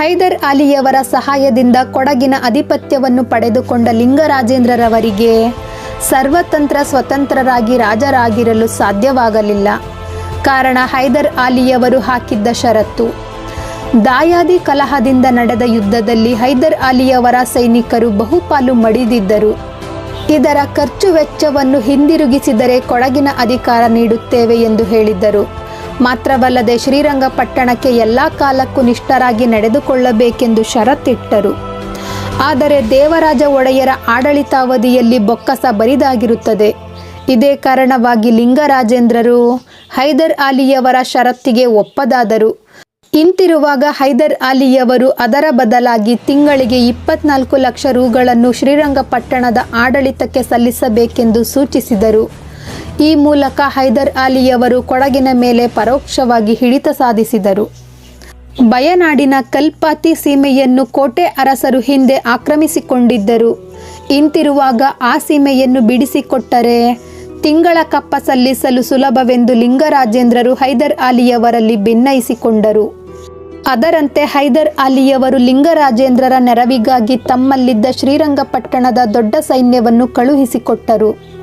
ಹೈದರ್ ಅಲಿಯವರ ಸಹಾಯದಿಂದ ಕೊಡಗಿನ ಅಧಿಪತ್ಯವನ್ನು ಪಡೆದುಕೊಂಡ ಲಿಂಗರಾಜೇಂದ್ರರವರಿಗೆ ಸರ್ವತಂತ್ರ ಸ್ವತಂತ್ರರಾಗಿ ರಾಜರಾಗಿರಲು ಸಾಧ್ಯವಾಗಲಿಲ್ಲ. ಕಾರಣ ಹೈದರ್ ಅಲಿಯವರು ಹಾಕಿದ್ದ ಷರತ್ತು. ದಾಯಾದಿ ಕಲಹದಿಂದ ನಡೆದ ಯುದ್ಧದಲ್ಲಿ ಹೈದರ್ ಅಲಿಯವರ ಸೈನಿಕರು ಬಹುಪಾಲು ಮಡಿದಿದ್ದರು. ಇದರ ಖರ್ಚು ವೆಚ್ಚವನ್ನು ಹಿಂದಿರುಗಿಸಿದರೆ ಕೊಡಗಿನ ಅಧಿಕಾರ ನೀಡುತ್ತೇವೆ ಎಂದು ಹೇಳಿದ್ದರು. ಮಾತ್ರವಲ್ಲದೆ ಶ್ರೀರಂಗಪಟ್ಟಣಕ್ಕೆ ಎಲ್ಲ ಕಾಲಕ್ಕೂ ನಿಷ್ಠರಾಗಿ ನಡೆದುಕೊಳ್ಳಬೇಕೆಂದು ಷರತ್ತಿಟ್ಟರು. ಆದರೆ ದೇವರಾಜ ಒಡೆಯರ ಆಡಳಿತಾವಧಿಯಲ್ಲಿ ಬೊಕ್ಕಸ ಬರಿದಾಗಿರುತ್ತದೆ. ಇದೇ ಕಾರಣವಾಗಿ ಲಿಂಗರಾಜೇಂದ್ರರು ಹೈದರ್ ಅಲಿಯವರ ಷರತ್ತಿಗೆ ಒಪ್ಪದಾದರು. ಇಂತಿರುವಾಗ ಹೈದರ್ ಅಲಿಯವರು ಅದರ ಬದಲಾಗಿ ತಿಂಗಳಿಗೆ ಇಪ್ಪತ್ನಾಲ್ಕು ಲಕ್ಷ ರೂಗಳನ್ನು ಶ್ರೀರಂಗಪಟ್ಟಣದ ಆಡಳಿತಕ್ಕೆ ಸಲ್ಲಿಸಬೇಕೆಂದು ಸೂಚಿಸಿದರು. ಈ ಮೂಲಕ ಹೈದರ್ ಅಲಿಯವರು ಕೊಡಗಿನ ಮೇಲೆ ಪರೋಕ್ಷವಾಗಿ ಹಿಡಿತ ಸಾಧಿಸಿದರು. ಬಯನಾಡಿನ ಕಲ್ಪಾತಿ ಸೀಮೆಯನ್ನು ಕೋಟೆ ಅರಸರು ಹಿಂದೆ ಆಕ್ರಮಿಸಿಕೊಂಡಿದ್ದರು. ಇಂತಿರುವಾಗ ಆ ಸೀಮೆಯನ್ನು ಬಿಡಿಸಿಕೊಟ್ಟರೆ ತಿಂಗಳ ಕಪ್ಪ ಸಲ್ಲಿಸಲು ಸುಲಭವೆಂದು ಲಿಂಗರಾಜೇಂದ್ರರು ಹೈದರ್ ಅಲಿಯವರಲ್ಲಿ ಭಿನ್ನಯಿಸಿಕೊಂಡರು ಅದರಂತೆ ಹೈದರ್ ಅಲಿಯವರು ಲಿಂಗರಾಜೇಂದ್ರರ ನೆರವಿಗಾಗಿ ತಮ್ಮಲ್ಲಿದ್ದ ಶ್ರೀರಂಗಪಟ್ಟಣದ ದೊಡ್ಡ ಸೈನ್ಯವನ್ನು ಕಳುಹಿಸಿಕೊಟ್ಟರು.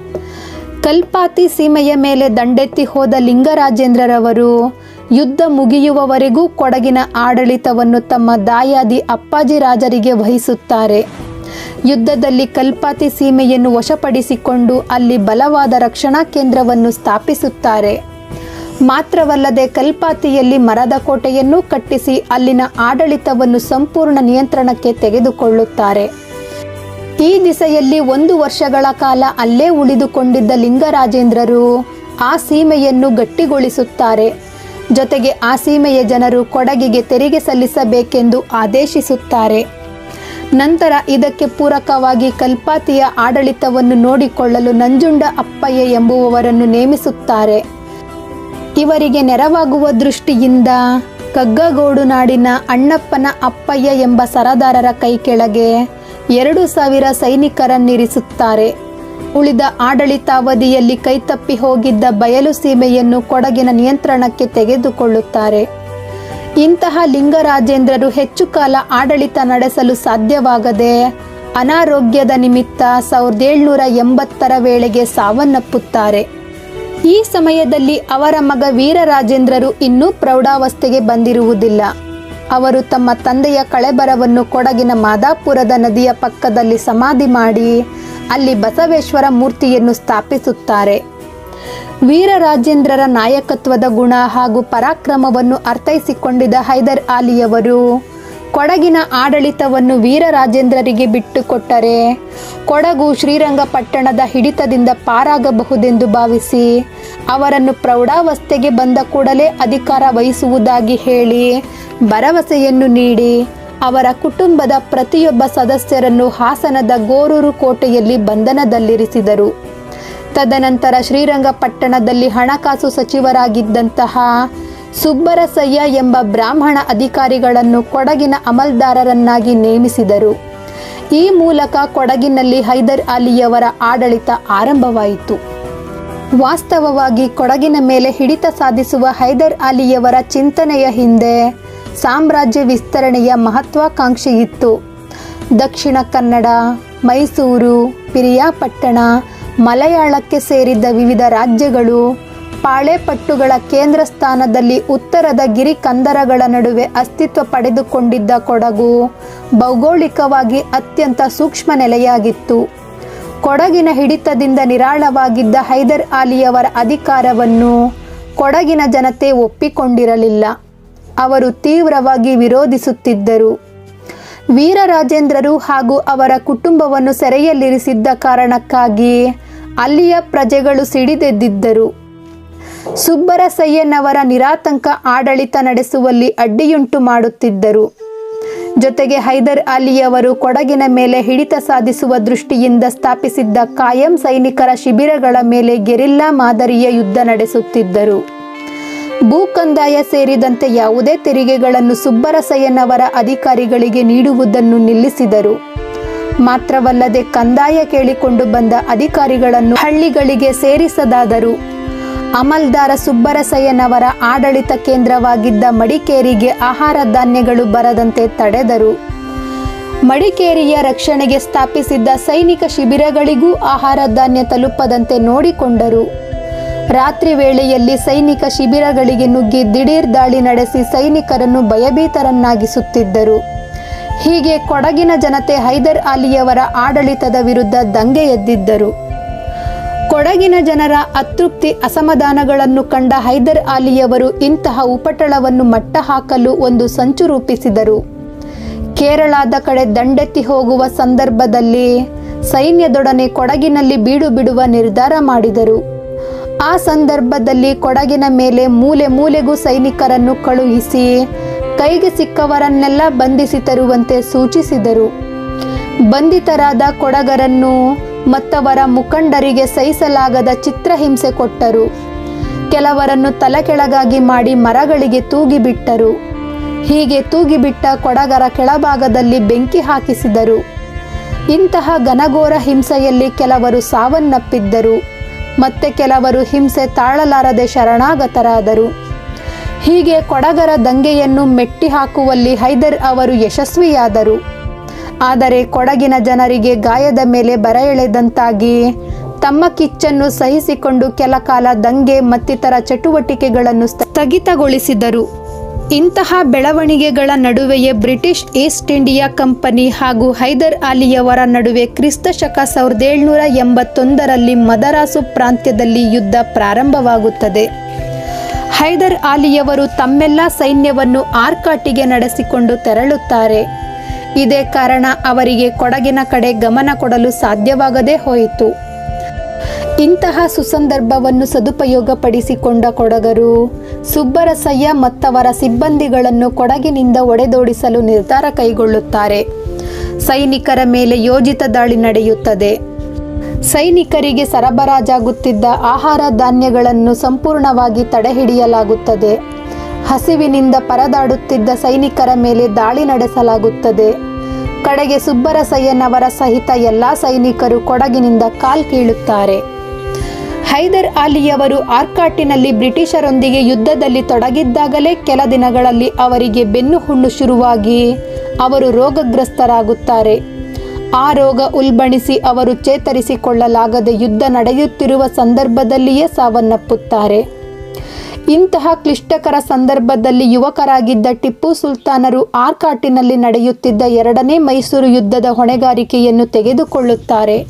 ಕಲ್ಪಾತಿ ಸೀಮೆಯ ಮೇಲೆ ದಂಡೆತ್ತಿ ಹೋದ ಲಿಂಗರಾಜೇಂದ್ರರವರು, ಯುದ್ಧ ಮುಗಿಯುವವರೆಗೂ ಕೊಡಗಿನ ಆಡಳಿತವನ್ನು ತಮ್ಮ ದಾಯಾದಿ ಅಪ್ಪಾಜಿ ರಾಜರಿಗೆ ವಹಿಸುತ್ತಾರೆ. ಯುದ್ಧದಲ್ಲಿ ಕಲ್ಪಾತಿ ಸೀಮೆಯನ್ನು ವಶಪಡಿಸಿಕೊಂಡು ಅಲ್ಲಿ ಬಲವಾದ ರಕ್ಷಣಾ ಕೇಂದ್ರವನ್ನು ಸ್ಥಾಪಿಸುತ್ತಾರೆ. ಮಾತ್ರವಲ್ಲದೆ ಕಲ್ಪಾತಿಯಲ್ಲಿ ಮರದ ಕೋಟೆಯನ್ನು ಕಟ್ಟಿಸಿ ಅಲ್ಲಿನ ಆಡಳಿತವನ್ನು ಸಂಪೂರ್ಣ ನಿಯಂತ್ರಣಕ್ಕೆ ತೆಗೆದುಕೊಳ್ಳುತ್ತಾರೆ. ಈ ದಿಸೆಯಲ್ಲಿ ಒಂದು ವರ್ಷಗಳ ಕಾಲ ಅಲ್ಲೇ ಉಳಿದುಕೊಂಡಿದ್ದ ಲಿಂಗರಾಜೇಂದ್ರರು ಆ ಸೀಮೆಯನ್ನು ಗಟ್ಟಿಗೊಳಿಸುತ್ತಾರೆ. ಜೊತೆಗೆ ಆ ಸೀಮೆಯ ಜನರು ಕೊಡಗಿಗೆ ತೆರಿಗೆ ಸಲ್ಲಿಸಬೇಕೆಂದು ಆದೇಶಿಸುತ್ತಾರೆ. ನಂತರ ಇದಕ್ಕೆ ಪೂರಕವಾಗಿ ಕಲ್ಪಾತಿಯ ಆಡಳಿತವನ್ನು ನೋಡಿಕೊಳ್ಳಲು ನಂಜುಂಡ ಅಪ್ಪಯ್ಯ ಎಂಬುವವರನ್ನು ನೇಮಿಸುತ್ತಾರೆ. ಇವರಿಗೆ ನೆರವಾಗುವ ದೃಷ್ಟಿಯಿಂದ ಕಗ್ಗಗೋಡು ನಾಡಿನ ಅಣ್ಣಪ್ಪನ ಅಪ್ಪಯ್ಯ ಎಂಬ ಸರದಾರರ ಕೈ ಕೆಳಗೆ ಎರಡು ಸಾವಿರ ಸೈನಿಕರನ್ನಿರಿಸುತ್ತಾರೆ. ಉಳಿದ ಆಡಳಿತಾವಧಿಯಲ್ಲಿ ಕೈತಪ್ಪಿ ಹೋಗಿದ್ದ ಬಯಲು ಸೀಮೆಯನ್ನು ಕೊಡಗಿನ ನಿಯಂತ್ರಣಕ್ಕೆ ತೆಗೆದುಕೊಳ್ಳುತ್ತಾರೆ. ಇಂತಹ ಲಿಂಗರಾಜೇಂದ್ರರು ಹೆಚ್ಚು ಕಾಲ ಆಡಳಿತ ನಡೆಸಲು ಸಾಧ್ಯವಾಗದೆ ಅನಾರೋಗ್ಯದ ನಿಮಿತ್ತ ಸಾವಿರದ ಏಳ್ನೂರ ಎಂಬತ್ತರ ವೇಳೆಗೆ ಸಾವನ್ನಪ್ಪುತ್ತಾರೆ. ಈ ಸಮಯದಲ್ಲಿ ಅವರ ಮಗ ವೀರರಾಜೇಂದ್ರರು ಇನ್ನೂ ಪ್ರೌಢಾವಸ್ಥೆಗೆ ಬಂದಿರುವುದಿಲ್ಲ. ಅವರು ತಮ್ಮ ತಂದೆಯ ಕಳೆಬರವನ್ನು ಕೊಡಗಿನ ಮಾದಾಪುರದ ನದಿಯ ಪಕ್ಕದಲ್ಲಿ ಸಮಾಧಿ ಮಾಡಿ ಅಲ್ಲಿ ಬಸವೇಶ್ವರ ಮೂರ್ತಿಯನ್ನು ಸ್ಥಾಪಿಸುತ್ತಾರೆ. ವೀರರಾಜೇಂದ್ರರ ನಾಯಕತ್ವದ ಗುಣ ಹಾಗೂ ಪರಾಕ್ರಮವನ್ನು ಅರ್ಥೈಸಿಕೊಂಡಿದ್ದ ಹೈದರ್ ಅಲಿಯವರು ಕೊಡಗಿನ ಆಡಳಿತವನ್ನು ವೀರರಾಜೇಂದ್ರರಿಗೆ ಬಿಟ್ಟುಕೊಟ್ಟರೆ ಕೊಡಗು ಶ್ರೀರಂಗಪಟ್ಟಣದ ಹಿಡಿತದಿಂದ ಪಾರಾಗಬಹುದೆಂದು ಭಾವಿಸಿ ಅವರನ್ನು ಪ್ರೌಢಾವಸ್ಥೆಗೆ ಬಂದ ಕೂಡಲೇ ಅಧಿಕಾರ ವಹಿಸುವುದಾಗಿ ಹೇಳಿ ಭರವಸೆಯನ್ನು ನೀಡಿ ಅವರ ಕುಟುಂಬದ ಪ್ರತಿಯೊಬ್ಬ ಸದಸ್ಯರನ್ನು ಹಾಸನದ ಗೋರೂರು ಕೋಟೆಯಲ್ಲಿ ಬಂಧನದಲ್ಲಿರಿಸಿದರು. ತದನಂತರ ಶ್ರೀರಂಗಪಟ್ಟಣದಲ್ಲಿ ಹಣಕಾಸು ಸಚಿವರಾಗಿದ್ದಂತಹ ಸುಬ್ಬರಸಯ್ಯ ಎಂಬ ಬ್ರಾಹ್ಮಣ ಅಧಿಕಾರಿಗಳನ್ನು ಕೊಡಗಿನ ಅಮಲ್ದಾರರನ್ನಾಗಿ ನೇಮಿಸಿದರು. ಈ ಮೂಲಕ ಕೊಡಗಿನಲ್ಲಿ ಹೈದರ್ ಅಲಿಯವರ ಆಡಳಿತ ಆರಂಭವಾಯಿತು. ವಾಸ್ತವವಾಗಿ ಕೊಡಗಿನ ಮೇಲೆ ಹಿಡಿತ ಸಾಧಿಸುವ ಹೈದರ್ ಅಲಿಯವರ ಚಿಂತನೆಯ ಹಿಂದೆ ಸಾಮ್ರಾಜ್ಯ ವಿಸ್ತರಣೆಯ ಮಹತ್ವಾಕಾಂಕ್ಷೆ ಇತ್ತು. ದಕ್ಷಿಣ ಕನ್ನಡ, ಮೈಸೂರು, ಪಿರಿಯಾಪಟ್ಟಣ, ಮಲಯಾಳಕ್ಕೆ ಸೇರಿದ್ದ ವಿವಿಧ ರಾಜ್ಯಗಳು ಪಾಳೆಪಟ್ಟುಗಳ ಕೇಂದ್ರ ಸ್ಥಾನದಲ್ಲಿ ಉತ್ತರದ ಗಿರಿ ಕಂದರಗಳ ನಡುವೆ ಅಸ್ತಿತ್ವ ಪಡೆದುಕೊಂಡಿದ್ದ ಕೊಡಗು ಭೌಗೋಳಿಕವಾಗಿ ಅತ್ಯಂತ ಸೂಕ್ಷ್ಮ ನೆಲೆಯಾಗಿತ್ತು. ಕೊಡಗಿನ ಹಿಡಿತದಿಂದ ನಿರಾಳವಾಗಿದ್ದ ಹೈದರ್ ಅಲಿಯವರ ಅಧಿಕಾರವನ್ನು ಕೊಡಗಿನ ಜನತೆ ಒಪ್ಪಿಕೊಂಡಿರಲಿಲ್ಲ. ಅವರು ತೀವ್ರವಾಗಿ ವಿರೋಧಿಸುತ್ತಿದ್ದರು. ವೀರರಾಜೇಂದ್ರರು ಹಾಗೂ ಅವರ ಕುಟುಂಬವನ್ನು ಸೆರೆಯಲ್ಲಿರಿಸಿದ್ದ ಕಾರಣಕ್ಕಾಗಿ ಅಲ್ಲಿಯ ಪ್ರಜೆಗಳು ಸಿಡಿದೆದ್ದಿದ್ದರು. ಸುಬ್ಬರಸಯ್ಯನವರ ನಿರಾತಂಕ ಆಡಳಿತ ನಡೆಸುವಲ್ಲಿ ಅಡ್ಡಿಯುಂಟು ಮಾಡುತ್ತಿದ್ದರು. ಜೊತೆಗೆ ಹೈದರ್ ಅಲಿಯವರು ಕೊಡಗಿನ ಮೇಲೆ ಹಿಡಿತ ಸಾಧಿಸುವ ದೃಷ್ಟಿಯಿಂದ ಸ್ಥಾಪಿಸಿದ್ದ ಕಾಯಂ ಸೈನಿಕರ ಶಿಬಿರಗಳ ಮೇಲೆ ಗೆರಿಲ್ಲಾ ಮಾದರಿಯ ಯುದ್ಧ ನಡೆಸುತ್ತಿದ್ದರು. ಭೂಕಂದಾಯ ಸೇರಿದಂತೆ ಯಾವುದೇ ತೆರಿಗೆಗಳನ್ನು ಸುಬ್ಬರಸಯ್ಯನವರ ಅಧಿಕಾರಿಗಳಿಗೆ ನೀಡುವುದನ್ನು ನಿಲ್ಲಿಸಿದರು. ಮಾತ್ರವಲ್ಲದೆ ಕಂದಾಯ ಕೇಳಿಕೊಂಡು ಬಂದ ಅಧಿಕಾರಿಗಳನ್ನು ಹಳ್ಳಿಗಳಿಗೆ ಸೇರಿಸದಾದರು. ಅಮಲ್ದಾರ ಸುಬ್ಬರಸಯ್ಯನವರ ಆಡಳಿತ ಕೇಂದ್ರವಾಗಿದ್ದ ಮಡಿಕೇರಿಗೆ ಆಹಾರ ಧಾನ್ಯಗಳು ಬರದಂತೆ ತಡೆದರು. ಮಡಿಕೇರಿಯ ರಕ್ಷಣೆಗೆ ಸ್ಥಾಪಿಸಿದ್ದ ಸೈನಿಕ ಶಿಬಿರಗಳಿಗೂ ಆಹಾರ ಧಾನ್ಯ ತಲುಪದಂತೆ ನೋಡಿಕೊಂಡರು. ರಾತ್ರಿ ವೇಳೆಯಲ್ಲಿ ಸೈನಿಕ ಶಿಬಿರಗಳಿಗೆ ನುಗ್ಗಿ ದಿಢೀರ್ ದಾಳಿ ನಡೆಸಿ ಸೈನಿಕರನ್ನು ಭಯಭೀತರನ್ನಾಗಿಸುತ್ತಿದ್ದರು. ಹೀಗೆ ಕೊಡಗಿನ ಜನತೆ ಹೈದರ್ ಅಲಿಯವರ ಆಡಳಿತದ ವಿರುದ್ಧ ದಂಗೆ ಎದ್ದಿದ್ದರು. ಕೊಡಗಿನ ಜನರ ಅತೃಪ್ತಿ ಅಸಮಾಧಾನಗಳನ್ನು ಕಂಡ ಹೈದರ್ ಅಲಿಯವರು ಇಂತಹ ಉಪಟಳವನ್ನು ಮಟ್ಟ ಹಾಕಲು ಒಂದು ಸಂಚು ರೂಪಿಸಿದರು. ಕೇರಳದ ಕಡೆ ದಂಡೆತ್ತಿ ಹೋಗುವ ಸಂದರ್ಭದಲ್ಲಿ ಸೈನ್ಯದೊಡನೆ ಕೊಡಗಿನಲ್ಲಿ ಬೀಡು ಬಿಡುವ ನಿರ್ಧಾರ ಮಾಡಿದರು. ಆ ಸಂದರ್ಭದಲ್ಲಿ ಕೊಡಗಿನ ಮೇಲೆ ಮೂಲೆ ಮೂಲೆಗೂ ಸೈನಿಕರನ್ನು ಕಳುಹಿಸಿ ಕೈಗೆ ಸಿಕ್ಕವರನ್ನೆಲ್ಲ ಬಂಧಿಸಿ ತರುವಂತೆ ಸೂಚಿಸಿದರು. ಬಂಧಿತರಾದ ಕೊಡಗರನ್ನು ಮತ್ತವರ ಮುಖಂಡರಿಗೆ ಸಹಿಸಲಾಗದ ಚಿತ್ರಹಿಂಸೆ ಕೊಟ್ಟರು. ಕೆಲವರನ್ನು ತಲೆಕೆಳಗಾಗಿ ಮಾಡಿ ಮರಗಳಿಗೆ ತೂಗಿಬಿಟ್ಟರು ಹೀಗೆ ತೂಗಿಬಿಟ್ಟ ಕೊಡಗರ ಕೆಳಭಾಗದಲ್ಲಿ ಬೆಂಕಿ ಹಾಕಿಸಿದರು. ಇಂತಹ ಘನಘೋರ ಹಿಂಸೆಯಲ್ಲಿ ಕೆಲವರು ಸಾವನ್ನಪ್ಪಿದ್ದರು. ಮತ್ತೆ ಕೆಲವರು ಹಿಂಸೆ ತಾಳಲಾರದೆ ಶರಣಾಗತರಾದರು. ಹೀಗೆ ಕೊಡಗರ ದಂಗೆಯನ್ನು ಮೆಟ್ಟಿ ಹಾಕುವಲ್ಲಿ ಹೈದರ್ ಅವರು ಯಶಸ್ವಿಯಾದರು. ಆದರೆ ಕೊಡಗಿನ ಜನರಿಗೆ ಗಾಯದ ಮೇಲೆ ಬರ ಎಳೆದಂತಾಗಿ ತಮ್ಮ ಕಿಚ್ಚನ್ನು ಸಹಿಸಿಕೊಂಡು ಕೆಲ ಕಾಲ ದಂಗೆ ಮತ್ತಿತರ ಚಟುವಟಿಕೆಗಳನ್ನು ಸ್ಥಗಿತಗೊಳಿಸಿದರು. ಇಂತಹ ಬೆಳವಣಿಗೆಗಳ ನಡುವೆಯೇ ಬ್ರಿಟಿಷ್ ಈಸ್ಟ್ ಇಂಡಿಯಾ ಕಂಪನಿ ಹಾಗೂ ಹೈದರ್ ಅಲಿಯವರ ನಡುವೆ ಕ್ರಿಸ್ತ ಶಕ ಸಾವಿರದ ಏಳ್ನೂರ ಎಂಬತ್ತೊಂದರಲ್ಲಿ ಮದರಾಸು ಪ್ರಾಂತ್ಯದಲ್ಲಿ ಯುದ್ಧ ಪ್ರಾರಂಭವಾಗುತ್ತದೆ. ಹೈದರ್ ಅಲಿಯವರು ತಮ್ಮೆಲ್ಲ ಸೈನ್ಯವನ್ನು ಆರ್ಕಾಟಿಗೆ ನಡೆಸಿಕೊಂಡು ತೆರಳುತ್ತಾರೆ. ಇದೇ ಕಾರಣ ಅವರಿಗೆ ಕೊಡಗಿನ ಕಡೆ ಗಮನ ಕೊಡಲು ಸಾಧ್ಯವಾಗದೇ ಹೋಯಿತು. ಇಂತಹ ಸುಸಂದರ್ಭವನ್ನು ಸದುಪಯೋಗಪಡಿಸಿಕೊಂಡ ಕೊಡಗರು ಸುಬ್ಬರಸಯ್ಯ ಮತ್ತವರ ಸಿಬ್ಬಂದಿಗಳನ್ನು ಕೊಡಗಿನಿಂದ ಒಡೆದೋಡಿಸಲು ನಿರ್ಧಾರ ಕೈಗೊಳ್ಳುತ್ತಾರೆ. ಸೈನಿಕರ ಮೇಲೆ ಯೋಜಿತ ದಾಳಿ ನಡೆಯುತ್ತದೆ. ಸೈನಿಕರಿಗೆ ಸರಬರಾಜಾಗುತ್ತಿದ್ದ ಆಹಾರ ಧಾನ್ಯಗಳನ್ನು ಸಂಪೂರ್ಣವಾಗಿ ತಡೆಹಿಡಿಯಲಾಗುತ್ತದೆ. ಹಸಿವಿನಿಂದ ಪರದಾಡುತ್ತಿದ್ದ ಸೈನಿಕರ ಮೇಲೆ ದಾಳಿ ನಡೆಸಲಾಗುತ್ತದೆ. ಕಡೆಗೆ ಸುಬ್ಬರಸಯ್ಯನವರ ಸಹಿತ ಎಲ್ಲ ಸೈನಿಕರು ಕೊಡಗಿನಿಂದ ಕಾಲ್ಕೀಳುತ್ತಾರೆ ಹೈದರ್ ಅಲಿಯವರು ಆರ್ಕಾಟಿನಲ್ಲಿ ಬ್ರಿಟಿಷರೊಂದಿಗೆ ಯುದ್ಧದಲ್ಲಿ ತೊಡಗಿದ್ದಾಗಲೇ ಕೆಲ ದಿನಗಳಲ್ಲಿ ಅವರಿಗೆ ಬೆನ್ನು ಹುಣ್ಣು ಶುರುವಾಗಿ ಅವರು ರೋಗಗ್ರಸ್ತರಾಗುತ್ತಾರೆ. ಆ ರೋಗ ಉಲ್ಬಣಿಸಿ ಅವರು ಚೇತರಿಸಿಕೊಳ್ಳಲಾಗದೆ ಯುದ್ಧ ನಡೆಯುತ್ತಿರುವ ಸಂದರ್ಭದಲ್ಲಿಯೇ ಸಾವನ್ನಪ್ಪುತ್ತಾರೆ. ಇಂತಹ ಕ್ಲಿಷ್ಟಕರ ಸಂದರ್ಭದಲ್ಲಿ ಯುವಕರಾಗಿದ್ದ ಟಿಪ್ಪು ಸುಲ್ತಾನರು ಆರ್ಕಾಟಿನಲ್ಲಿ ನಡೆಯುತ್ತಿದ್ದ ಎರಡನೇ ಮೈಸೂರು ಯುದ್ಧದ ಹೊಣೆಗಾರಿಕೆಯನ್ನು ತೆಗೆದುಕೊಳ್ಳುತ್ತಾರೆ.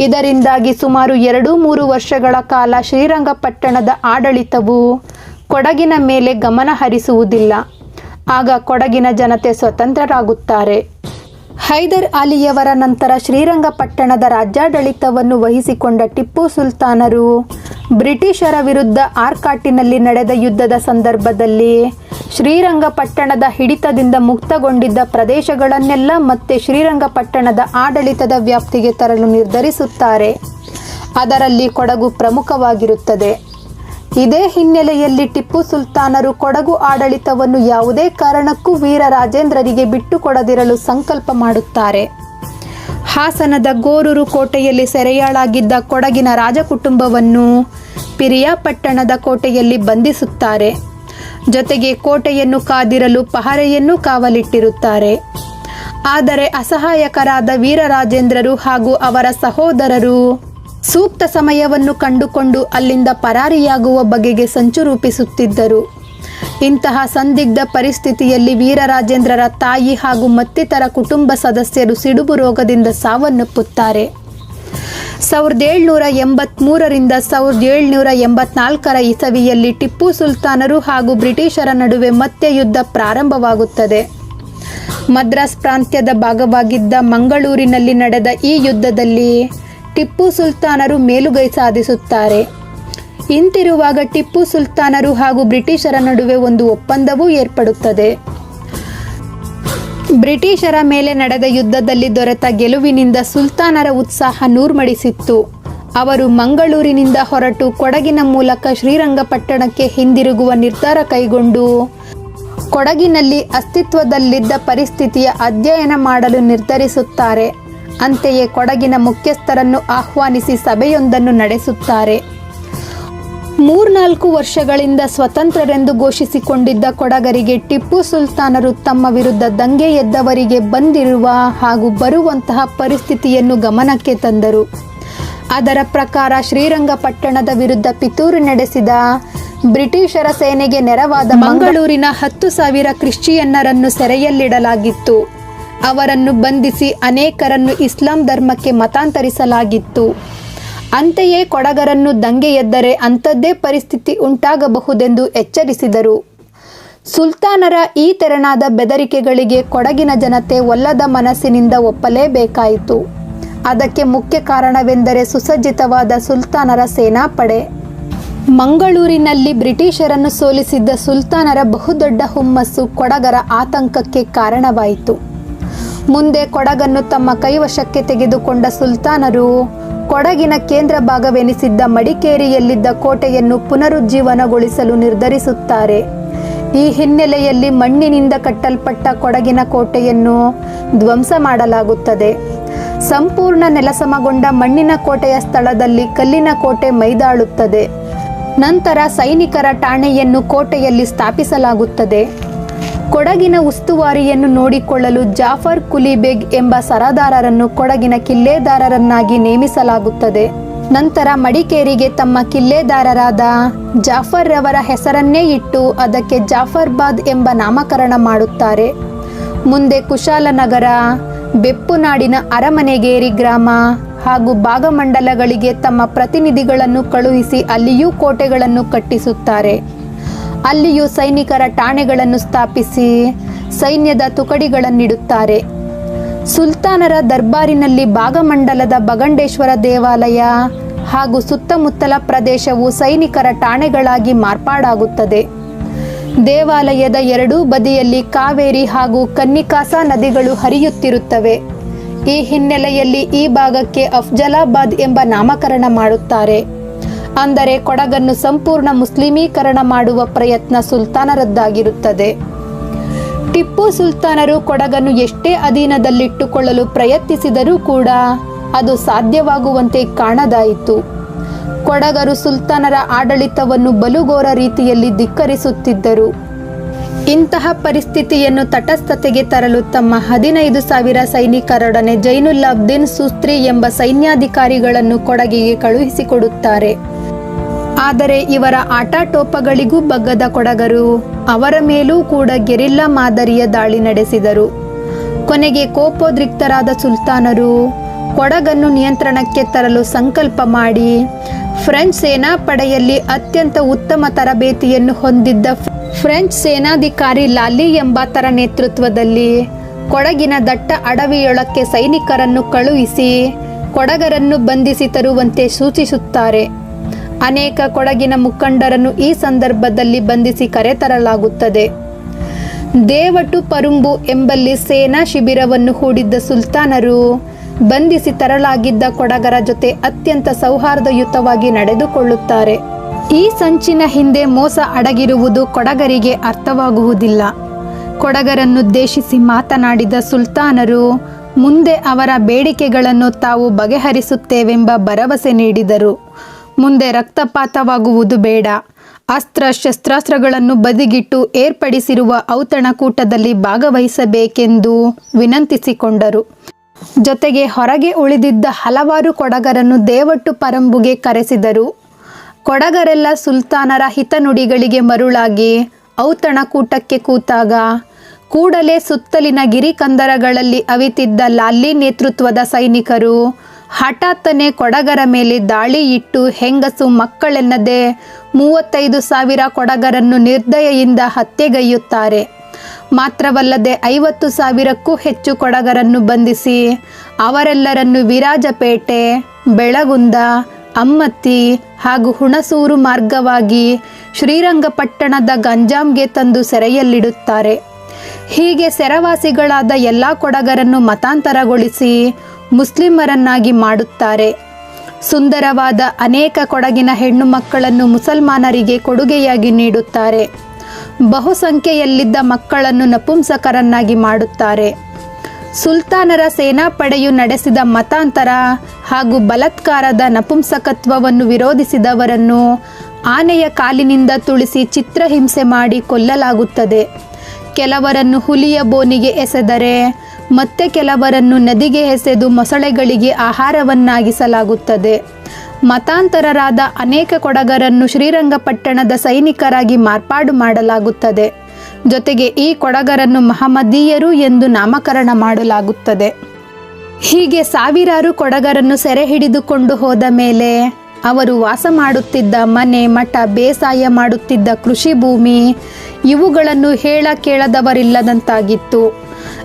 ಇದರಿಂದಾಗಿ ಸುಮಾರು ಎರಡು ಮೂರು ವರ್ಷಗಳ ಕಾಲ ಶ್ರೀರಂಗಪಟ್ಟಣದ ಆಡಳಿತವು ಕೊಡಗಿನ ಮೇಲೆ ಗಮನ ಹರಿಸುವುದಿಲ್ಲ. ಆಗ ಕೊಡಗಿನ ಜನತೆ ಸ್ವತಂತ್ರರಾಗುತ್ತಾರೆ. ಹೈದರ್ ಅಲಿಯವರ ನಂತರ ಶ್ರೀರಂಗಪಟ್ಟಣದ ರಾಜ್ಯಾಡಳಿತವನ್ನು ವಹಿಸಿಕೊಂಡ ಟಿಪ್ಪು ಸುಲ್ತಾನರು ಬ್ರಿಟಿಷರ ವಿರುದ್ಧ ಆರ್ಕಾಟಿನಲ್ಲಿ ನಡೆದ ಯುದ್ಧದ ಸಂದರ್ಭದಲ್ಲಿ ಶ್ರೀರಂಗಪಟ್ಟಣದ ಹಿಡಿತದಿಂದ ಮುಕ್ತಗೊಂಡಿದ್ದ ಪ್ರದೇಶಗಳನ್ನೆಲ್ಲ ಮತ್ತೆ ಶ್ರೀರಂಗಪಟ್ಟಣದ ಆಡಳಿತದ ವ್ಯಾಪ್ತಿಗೆ ತರಲು ನಿರ್ಧರಿಸುತ್ತಾರೆ. ಅದರಲ್ಲಿ ಕೊಡಗು ಪ್ರಮುಖವಾಗಿರುತ್ತದೆ. ಇದೇ ಹಿನ್ನೆಲೆಯಲ್ಲಿ ಟಿಪ್ಪು ಸುಲ್ತಾನರು ಕೊಡಗು ಆಡಳಿತವನ್ನು ಯಾವುದೇ ಕಾರಣಕ್ಕೂ ವೀರ ರಾಜೇಂದ್ರರಿಗೆ ಬಿಟ್ಟುಕೊಡದಿರಲು ಸಂಕಲ್ಪ ಮಾಡುತ್ತಾರೆ. ಹಾಸನದ ಗೋರೂರು ಕೋಟೆಯಲ್ಲಿ ಸೆರೆಯಾಳಾಗಿದ್ದ ಕೊಡಗಿನ ರಾಜಕುಟುಂಬವನ್ನು ಪಿರಿಯಾಪಟ್ಟಣದ ಕೋಟೆಯಲ್ಲಿ ಬಂಧಿಸುತ್ತಾರೆ. ಜೊತೆಗೆ ಕೋಟೆಯನ್ನು ಕಾದಿರಲು ಪಹರೆಯನ್ನು ಕಾವಲಿಟ್ಟಿರುತ್ತಾರೆ. ಆದರೆ ಅಸಹಾಯಕರಾದ ವೀರರಾಜೇಂದ್ರರು ಹಾಗೂ ಅವರ ಸಹೋದರರು ಸೂಕ್ತ ಸಮಯವನ್ನು ಕಂಡುಕೊಂಡು ಅಲ್ಲಿಂದ ಪರಾರಿಯಾಗುವ ಬಗೆಗೆ ಸಂಚು ರೂಪಿಸುತ್ತಿದ್ದರು. ಇಂತಹ ಸಂದಿಗ್ಧ ಪರಿಸ್ಥಿತಿಯಲ್ಲಿ ವೀರರಾಜೇಂದ್ರರ ತಾಯಿ ಹಾಗೂ ಮತ್ತಿತರ ಕುಟುಂಬ ಸದಸ್ಯರು ಸಿಡುಬು ರೋಗದಿಂದ ಸಾವನ್ನಪ್ಪುತ್ತಾರೆ. ಸಾವಿರದ ಏಳ್ನೂರ ಎಂಬತ್ತ್ಮೂರರಿಂದ ಸಾವಿರದ ಏಳ್ನೂರ ಎಂಬತ್ನಾಲ್ಕರ ಇಸವಿಯಲ್ಲಿ ಟಿಪ್ಪು ಸುಲ್ತಾನರು ಹಾಗೂ ಬ್ರಿಟಿಷರ ನಡುವೆ ಮತ್ತೆ ಯುದ್ಧ ಪ್ರಾರಂಭವಾಗುತ್ತದೆ. ಮದ್ರಾಸ್ ಪ್ರಾಂತ್ಯದ ಭಾಗವಾಗಿದ್ದ ಮಂಗಳೂರಿನಲ್ಲಿ ನಡೆದ ಈ ಯುದ್ಧದಲ್ಲಿ ಟಿಪ್ಪು ಸುಲ್ತಾನರು ಮೇಲುಗೈ ಸಾಧಿಸುತ್ತಾರೆ. ಇಂತಿರುವಾಗ ಟಿಪ್ಪು ಸುಲ್ತಾನರು ಹಾಗೂ ಬ್ರಿಟಿಷರ ನಡುವೆ ಒಂದು ಒಪ್ಪಂದವೂ ಏರ್ಪಡುತ್ತದೆ. ಬ್ರಿಟಿಷರ ಮೇಲೆ ನಡೆದ ಯುದ್ಧದಲ್ಲಿ ದೊರೆತ ಗೆಲುವಿನಿಂದ ಸುಲ್ತಾನರ ಉತ್ಸಾಹ ನೂರ್ಮಡಿಸಿತ್ತು. ಅವರು ಮಂಗಳೂರಿನಿಂದ ಹೊರಟು ಕೊಡಗಿನ ಮೂಲಕ ಶ್ರೀರಂಗಪಟ್ಟಣಕ್ಕೆ ಹಿಂದಿರುಗುವ ನಿರ್ಧಾರ ಕೈಗೊಂಡು, ಕೊಡಗಿನಲ್ಲಿ ಅಸ್ತಿತ್ವದಲ್ಲಿದ್ದ ಪರಿಸ್ಥಿತಿಯ ಅಧ್ಯಯನ ಮಾಡಲು ನಿರ್ಧರಿಸುತ್ತಾರೆ. ಅಂತೆಯೇ ಕೊಡಗಿನ ಮುಖ್ಯಸ್ಥರನ್ನು ಆಹ್ವಾನಿಸಿ ಸಭೆಯೊಂದನ್ನು ನಡೆಸುತ್ತಾರೆ. ಮೂರ್ನಾಲ್ಕು ವರ್ಷಗಳಿಂದ ಸ್ವತಂತ್ರರೆಂದು ಘೋಷಿಸಿಕೊಂಡಿದ್ದ ಕೊಡಗರಿಗೆ ಟಿಪ್ಪು ಸುಲ್ತಾನರು ತಮ್ಮ ವಿರುದ್ಧ ದಂಗೆ ಎದ್ದವರಿಗೆ ಬಂದಿರುವ ಹಾಗೂ ಬರುವಂತಹ ಪರಿಸ್ಥಿತಿಯನ್ನು ಗಮನಕ್ಕೆ ತಂದರು. ಅದರ ಪ್ರಕಾರ ಶ್ರೀರಂಗಪಟ್ಟಣದ ವಿರುದ್ಧ ಪಿತೂರು ನಡೆಸಿದ ಬ್ರಿಟಿಷರ ಸೇನೆಗೆ ನೆರವಾದ ಮಂಗಳೂರಿನ ಹತ್ತು ಸಾವಿರ ಕ್ರಿಶ್ಚಿಯನ್ನರನ್ನು ಸೆರೆಯಲ್ಲಿಡಲಾಗಿತ್ತು. ಅವರನ್ನು ಬಂಧಿಸಿ ಅನೇಕರನ್ನು ಇಸ್ಲಾಂ ಧರ್ಮಕ್ಕೆ ಮತಾಂತರಿಸಲಾಗಿತ್ತು. ಅಂತೆಯೇ ಕೊಡಗರನ್ನು ದಂಗೆ ಎದ್ದರೆ ಅಂಥದ್ದೇ ಪರಿಸ್ಥಿತಿ ಉಂಟಾಗಬಹುದೆಂದು ಎಚ್ಚರಿಸಿದರು. ಸುಲ್ತಾನರ ಈ ತೆರನಾದ ಬೆದರಿಕೆಗಳಿಗೆ ಕೊಡಗಿನ ಜನತೆ ಒಲ್ಲದ ಮನಸ್ಸಿನಿಂದ ಒಪ್ಪಲೇಬೇಕಾಯಿತು. ಅದಕ್ಕೆ ಮುಖ್ಯ ಕಾರಣವೆಂದರೆ ಸುಸಜ್ಜಿತವಾದ ಸುಲ್ತಾನರ ಸೇನಾಪಡೆ. ಮಂಗಳೂರಿನಲ್ಲಿ ಬ್ರಿಟಿಷರನ್ನು ಸೋಲಿಸಿದ್ದ ಸುಲ್ತಾನರ ಬಹುದೊಡ್ಡ ಹುಮ್ಮಸ್ಸು ಕೊಡಗರ ಆತಂಕಕ್ಕೆ ಕಾರಣವಾಯಿತು. ಮುಂದೆ ಕೊಡಗನ್ನು ತಮ್ಮ ಕೈವಶಕ್ಕೆ ತೆಗೆದುಕೊಂಡ ಸುಲ್ತಾನರು ಕೊಡಗಿನ ಕೇಂದ್ರ ಭಾಗವೆನಿಸಿದ್ದ ಮಡಿಕೇರಿಯಲ್ಲಿದ್ದ ಕೋಟೆಯನ್ನು ಪುನರುಜ್ಜೀವನಗೊಳಿಸಲು ನಿರ್ಧರಿಸುತ್ತಾರೆ. ಈ ಹಿನ್ನೆಲೆಯಲ್ಲಿ ಮಣ್ಣಿನಿಂದ ಕಟ್ಟಲ್ಪಟ್ಟ ಕೊಡಗಿನ ಕೋಟೆಯನ್ನು ಧ್ವಂಸ ಮಾಡಲಾಗುತ್ತದೆ. ಸಂಪೂರ್ಣ ನೆಲಸಮಗೊಂಡ ಮಣ್ಣಿನ ಕೋಟೆಯ ಸ್ಥಳದಲ್ಲಿ ಕಲ್ಲಿನ ಕೋಟೆ ಮೈದಾಳುತ್ತದೆ. ನಂತರ ಸೈನಿಕರ ಠಾಣೆಯನ್ನು ಕೋಟೆಯಲ್ಲಿ ಸ್ಥಾಪಿಸಲಾಗುತ್ತದೆ. ಕೊಡಗಿನ ಉಸ್ತುವಾರಿಯನ್ನು ನೋಡಿಕೊಳ್ಳಲು ಜಾಫರ್ ಕುಲಿಬೆಗ್ ಎಂಬ ಸರದಾರರನ್ನು ಕೊಡಗಿನ ಕಿಲ್ಲೆದಾರರನ್ನಾಗಿ ನೇಮಿಸಲಾಗುತ್ತದೆ. ನಂತರ ಮಡಿಕೇರಿಗೆ ತಮ್ಮ ಕಿಲ್ಲೆದಾರರಾದ ಜಾಫರ್ ರವರ ಹೆಸರನ್ನೇ ಇಟ್ಟು ಅದಕ್ಕೆ ಜಾಫರ್ಬಾದ್ ಎಂಬ ನಾಮಕರಣ ಮಾಡುತ್ತಾರೆ. ಮುಂದೆ ಕುಶಾಲನಗರ, ಬೆಪ್ಪುನಾಡಿನ ಅರಮನೆಗೇರಿ ಗ್ರಾಮ ಹಾಗೂ ಭಾಗಮಂಡಲಗಳಿಗೆ ತಮ್ಮ ಪ್ರತಿನಿಧಿಗಳನ್ನು ಕಳುಹಿಸಿ ಅಲ್ಲಿಯೂ ಕೋಟೆಗಳನ್ನು ಕಟ್ಟಿಸುತ್ತಾರೆ. ಅಲ್ಲಿಯೂ ಸೈನಿಕರ ಠಾಣೆಗಳನ್ನು ಸ್ಥಾಪಿಸಿ ಸೈನ್ಯದ ತುಕಡಿಗಳನ್ನಿಡುತ್ತಾರೆ. ಸುಲ್ತಾನರ ದರ್ಬಾರಿನಲ್ಲಿ ಭಾಗಮಂಡಲದ ಬಗಂಡೇಶ್ವರ ದೇವಾಲಯ ಹಾಗೂ ಸುತ್ತಮುತ್ತಲ ಪ್ರದೇಶವು ಸೈನಿಕರ ಠಾಣೆಗಳಾಗಿ ಮಾರ್ಪಾಡಾಗುತ್ತದೆ. ದೇವಾಲಯದ ಎರಡೂ ಬದಿಯಲ್ಲಿ ಕಾವೇರಿ ಹಾಗೂ ಕನ್ನಿಕಾಸಾ ನದಿಗಳು ಹರಿಯುತ್ತಿರುತ್ತವೆ. ಈ ಹಿನ್ನೆಲೆಯಲ್ಲಿ ಈ ಭಾಗಕ್ಕೆ ಅಫ್ಜಲಾಬಾದ್ ಎಂಬ ನಾಮಕರಣ ಮಾಡುತ್ತಾರೆ. ಅಂದರೆ ಕೊಡಗನ್ನು ಸಂಪೂರ್ಣ ಮುಸ್ಲಿಮೀಕರಣ ಮಾಡುವ ಪ್ರಯತ್ನ ಸುಲ್ತಾನರದ್ದಾಗಿರುತ್ತದೆ. ಟಿಪ್ಪು ಸುಲ್ತಾನರು ಕೊಡಗನ್ನು ಎಷ್ಟೇ ಅಧೀನದಲ್ಲಿಟ್ಟುಕೊಳ್ಳಲು ಪ್ರಯತ್ನಿಸಿದರೂ ಕೂಡ ಅದು ಸಾಧ್ಯವಾಗುವಂತೆ ಕಾಣದಾಯಿತು. ಕೊಡಗರು ಸುಲ್ತಾನರ ಆಡಳಿತವನ್ನು ಬಲುಗೋರ ರೀತಿಯಲ್ಲಿ ಧಿಕ್ಕರಿಸುತ್ತಿದ್ದರು. ಇಂತಹ ಪರಿಸ್ಥಿತಿಯನ್ನು ತಟಸ್ಥತೆಗೆ ತರಲು ತಮ್ಮ ಹದಿನೈದು ಸಾವಿರ ಸೈನಿಕರೊಡನೆ ಜೈನುಲ್ಲಾಬ್ದಿನ್ ಸುಸ್ತ್ರಿ ಎಂಬ ಸೈನ್ಯಾಧಿಕಾರಿಗಳನ್ನು ಕೊಡಗಿಗೆ ಕಳುಹಿಸಿಕೊಡುತ್ತಾರೆ. ಆದರೆ ಇವರ ಆಟಾಟೋಪಗಳಿಗೂ ಬಗ್ಗದ ಕೊಡಗರು. ಅವರ ಮೇಲೂ ಕೂಡ ಗೆರಿಲ್ಲಾ ಮಾದರಿಯ ದಾಳಿ ನಡೆಸಿದರು. ಕೊನೆಗೆ ಕೋಪೋದ್ರಿಕ್ತರಾದ ಸುಲ್ತಾನರು ಕೊಡಗನ್ನು ನಿಯಂತ್ರಣಕ್ಕೆ ತರಲು ಸಂಕಲ್ಪ ಮಾಡಿ, ಫ್ರೆಂಚ್ ಸೇನಾಪಡೆಯಲ್ಲಿ ಅತ್ಯಂತ ಉತ್ತಮ ತರಬೇತಿಯನ್ನು ಹೊಂದಿದ್ದ ಫ್ರೆಂಚ್ ಸೇನಾಧಿಕಾರಿ ಲಾಲಿ ಎಂಬಾತರ ನೇತೃತ್ವದಲ್ಲಿ ಕೊಡಗಿನ ದಟ್ಟ ಅಡವಿಯೊಳಕ್ಕೆ ಸೈನಿಕರನ್ನು ಕಳುಹಿಸಿ ಕೊಡಗರನ್ನು ಬಂಧಿಸಿ ತರುವಂತೆ ಸೂಚಿಸುತ್ತಾರೆ. ಅನೇಕ ಕೊಡಗಿನ ಮುಖಂಡರನ್ನು ಈ ಸಂದರ್ಭದಲ್ಲಿ ಬಂಧಿಸಿ ಕರೆತರಲಾಗುತ್ತದೆ ದೇವಟು ಪರುಂಬು ಎಂಬಲ್ಲಿ ಸೇನಾ ಶಿಬಿರವನ್ನು ಹೂಡಿದ್ದ ಸುಲ್ತಾನರು ಬಂಧಿಸಿ ತರಲಾಗಿದ್ದ ಕೊಡಗರ ಜೊತೆ ಅತ್ಯಂತ ಸೌಹಾರ್ದಯುತವಾಗಿ ನಡೆದುಕೊಳ್ಳುತ್ತಾರೆ. ಈ ಸಂಚಿನ ಹಿಂದೆ ಮೋಸ ಅಡಗಿರುವುದು ಕೊಡಗರಿಗೆ ಅರ್ಥವಾಗುವುದಿಲ್ಲ. ಕೊಡಗರನ್ನುದ್ದೇಶಿಸಿ ಮಾತನಾಡಿದ ಸುಲ್ತಾನರು, ಮುಂದೆ ಅವರ ಬೇಡಿಕೆಗಳನ್ನು ತಾವು ಬಗೆಹರಿಸುತ್ತೇವೆಂಬ ಭರವಸೆ ನೀಡಿದರು. ಮುಂದೆ ರಕ್ತಪಾತವಾಗುವುದು ಬೇಡ. ಅಸ್ತ್ರ, ಶಸ್ತ್ರಾಸ್ತ್ರಗಳನ್ನು ಬದಿಗಿಟ್ಟು ಏರ್ಪಡಿಸಿರುವ ಔತಣಕೂಟದಲ್ಲಿ ಭಾಗವಹಿಸಬೇಕೆಂದು ವಿನಂತಿಸಿಕೊಂಡರು. ಜೊತೆಗೆ ಹೊರಗೆ ಉಳಿದಿದ್ದ ಹಲವಾರು ಕೊಡಗರನ್ನು ದೇವಟ್ಟು ಪರಂಬುಗೆ ಕರೆಸಿದರು. ಕೊಡಗರೆಲ್ಲ ಸುಲ್ತಾನರ ಹಿತನುಡಿಗಳಿಗೆ ಮರುಳಾಗಿ ಔತಣಕೂಟಕ್ಕೆ ಕೂತಾಗ ಕೂಡಲೇ ಸುತ್ತಲಿನ ಗಿರಿಕಂದರಗಳಲ್ಲಿ ಅವಿತಿದ್ದ ಲಾಲಿ ನೇತೃತ್ವದ ಸೈನಿಕರು ಹಠಾತ್ತನೆ ಕೊಡಗರ ಮೇಲೆ ದಾಳಿ ಇಟ್ಟು ಹೆಂಗಸು ಮಕ್ಕಳೆನ್ನದೆ ಮೂವತ್ತೈದು ಸಾವಿರ ಕೊಡಗರನ್ನು ನಿರ್ದಯೆಯಿಂದ ಹತ್ಯೆಗೈಯುತ್ತಾರೆ. ಮಾತ್ರವಲ್ಲದೆ ಐವತ್ತು ಸಾವಿರಕ್ಕೂ ಹೆಚ್ಚು ಕೊಡಗರನ್ನು ಬಂಧಿಸಿ, ಅವರೆಲ್ಲರನ್ನು ವಿರಾಜಪೇಟೆ, ಬೆಳಗುಂದ, ಅಮ್ಮತ್ತಿ ಹಾಗೂ ಹುಣಸೂರು ಮಾರ್ಗವಾಗಿ ಶ್ರೀರಂಗಪಟ್ಟಣದ ಗಂಜಾಂಗೆ ತಂದು ಸೆರೆಯಲ್ಲಿಡುತ್ತಾರೆ. ಹೀಗೆ ಸೆರವಾಸಿಗಳಾದ ಎಲ್ಲ ಕೊಡಗರನ್ನು ಮತಾಂತರಗೊಳಿಸಿ ಮುಸ್ಲಿಮರನ್ನಾಗಿ ಮಾಡುತ್ತಾರೆ. ಸುಂದರವಾದ ಅನೇಕ ಕೊಡಗಿನ ಹೆಣ್ಣು ಮಕ್ಕಳನ್ನು ಮುಸಲ್ಮಾನರಿಗೆ ಕೊಡುಗೆಯಾಗಿ ನೀಡುತ್ತಾರೆ. ಬಹುಸಂಖ್ಯೆಯಲ್ಲಿದ್ದ ಮಕ್ಕಳನ್ನು ನಪುಂಸಕರನ್ನಾಗಿ ಮಾಡುತ್ತಾರೆ. ಸುಲ್ತಾನರ ಸೇನಾಪಡೆಯು ನಡೆಸಿದ ಮತಾಂತರ ಹಾಗೂ ಬಲಾತ್ಕಾರದ ನಪುಂಸಕತ್ವವನ್ನು ವಿರೋಧಿಸಿದವರನ್ನು ಆನೆಯ ಕಾಲಿನಿಂದ ತುಳಿಸಿ ಚಿತ್ರಹಿಂಸೆ ಮಾಡಿ ಕೊಲ್ಲಲಾಗುತ್ತದೆ. ಕೆಲವರನ್ನು ಹುಲಿಯ ಬೋನಿಗೆ ಎಸೆದರೆ ಮತ್ತೆ ಕೆಲವರನ್ನು ನದಿಗೆ ಎಸೆದು ಮೊಸಳೆಗಳಿಗೆ ಆಹಾರವನ್ನಾಗಿಸಲಾಗುತ್ತದೆ. ಮತಾಂತರರಾದ ಅನೇಕ ಕೊಡಗರನ್ನು ಶ್ರೀರಂಗಪಟ್ಟಣದ ಸೈನಿಕರಾಗಿ ಮಾರ್ಪಾಡು ಮಾಡಲಾಗುತ್ತದೆ. ಜೊತೆಗೆ ಈ ಕೊಡಗರನ್ನು ಮಹಮ್ಮದೀಯರು ಎಂದು ನಾಮಕರಣ ಮಾಡಲಾಗುತ್ತದೆ. ಹೀಗೆ ಸಾವಿರಾರು ಕೊಡಗರನ್ನು ಸೆರೆ ಹಿಡಿದುಕೊಂಡು ಹೋದ ಮೇಲೆ ಅವರು ವಾಸ ಮಾಡುತ್ತಿದ್ದ ಮನೆ, ಮಠ, ಬೇಸಾಯ ಮಾಡುತ್ತಿದ್ದ ಕೃಷಿ ಭೂಮಿ ಇವುಗಳನ್ನು ಹೇಳ ಕೇಳದವರಿಲ್ಲದಂತಾಗಿತ್ತು.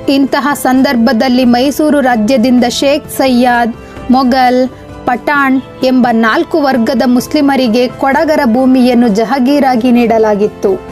ಇಂತಹ ಸಂದರ್ಭದಲ್ಲಿ ಮೈಸೂರು ರಾಜ್ಯದಿಂದ ಶೇಖ್ ಸಯ್ಯಾದ್, ಮೊಘಲ್, ಪಠಾಣ್ ಎಂಬ ನಾಲ್ಕು ವರ್ಗದ ಮುಸ್ಲಿಮರಿಗೆ ಕೊಡಗರ ಭೂಮಿಯನ್ನು ಜಹಗೀರಾಗಿ ನೀಡಲಾಗಿತ್ತು.